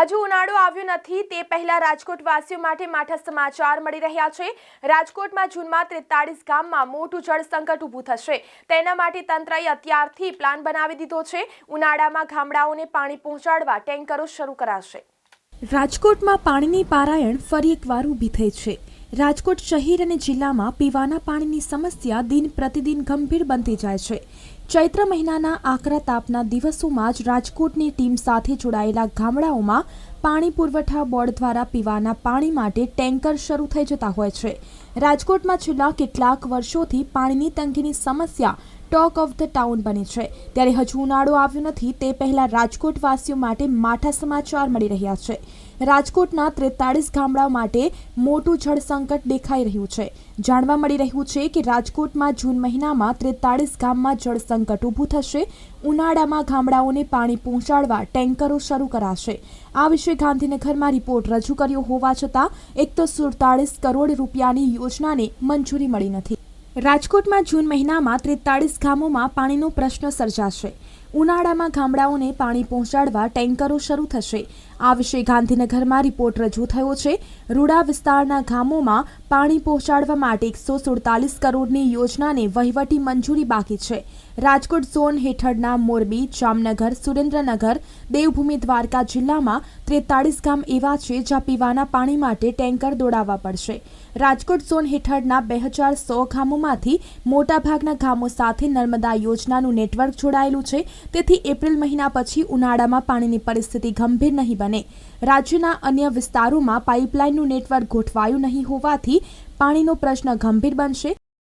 હજુ ઉનાળો આવ્યો નથી, તે પહેલા રાજકોટવાસીઓ માટે માઠા સમાચાર મળી રહ્યા છે. રાજકોટમાં જૂનમાં ત્રેતાળીસ ગામમાં મોટું જળ સંકટ ઊભું થશે. તેના માટે તંત્રએ અત્યારથી પ્લાન બનાવી દીધો છે. ઉનાળામાં ગામડાઓને પાણી પહોંચાડવા ટેન્કરો શરૂ કરાશે. રાજકોટમાં પાણીની પારાયણ ફરી એકવાર ઊભી થઈ છે. રાજકોટ શહેર અને જિલ્લામાં પીવાના પાણીની સમસ્યા દિન પ્રતિદિન ગંભીર બનતી જાય છે. ચૈત્ર મહિનાના આકરા તાપના દિવસોમાં જ રાજકોટની ટીમ સાથે જોડાયેલા ગામડાઓમાં પાણી પુરવઠા બોર્ડ દ્વારા પીવાના પાણી માટે ટેન્કર શરૂ થઈ જતા હોય છે. રાજકોટમાં છેલ્લા કેટલાક વર્ષોથી પાણીની તંગીની સમસ્યા ટોક ઓફ ધ ટાઉન બની છે. ત્યારે હજુ ઉનાળો આવ્યો નથી, તે પહેલા રાજકોટવાસીઓ માટે માઠા સમાચાર મળી રહ્યા છે. રાજકોટના ત્રેતાળીસ ગામડાઓ માટે મોટું જળ સંકટ દેખાઈ રહ્યું છે. જાણવા મળી રહ્યું છે કે રાજકોટમાં જૂન મહિનામાં ત્રેતાળીસ ગામમાં જળ સંકટ ઊભું થશે. ઉનાળામાં ગામડાઓને પાણી પહોંચાડવા ટેન્કરો શરૂ કરાશે. આ વિશે ગાંધીનગરમાં રિપોર્ટ રજૂ કર્યો હોવા છતાં, એક તો સુડતાળીસ કરોડ રૂપિયાની યોજનાને મંજૂરી મળી નથી. રાજકોટમાં જૂન મહિનામાં ત્રેતાળીસ ગામોમાં પાણીનો પ્રશ્ન સર્જાશે. ઉનાળામાં ગામડાઓને પાણી પહોંચાડવા ટેન્કરો શરૂ થશે. આ વિશે ગાંધીનગરમાં રિપોર્ટ રજૂ થયો છે. રૂડા વિસ્તારના ગામોમાં પાણી પહોંચાડવા માટે એકસો સુડતાલીસ કરોડની યોજનાને વહીવટી મંજૂરી બાકી છે. રાજકોટ ઝોન હેઠળના મોરબી, જામનગર, સુરેન્દ્રનગર, દેવભૂમિ દ્વારકા જિલ્લામાં ત્રેતાળીસ ગામ એવા છે જ્યાં પીવાના પાણી માટે ટેન્કર દોડાવવા પડશે. રાજકોટ ઝોન હેઠળના બે હજાર સો ગામોમાંથી મોટાભાગના ગામો સાથે નર્મદા યોજનાનું નેટવર્ક જોડાયેલું છે. તેથી એપ્રિલ મહિના પછી ઉનાળામાં પાણીની પરિસ્થિતિ ગંભીર નહીં બને. રાજ્યના અન્ય વિસ્તારોમાં પાઇપલાઇનનું નેટવર્ક ગોઠવાયું નહીં હોવાથી પાણીનો પ્રશ્ન ગંભીર બનશે.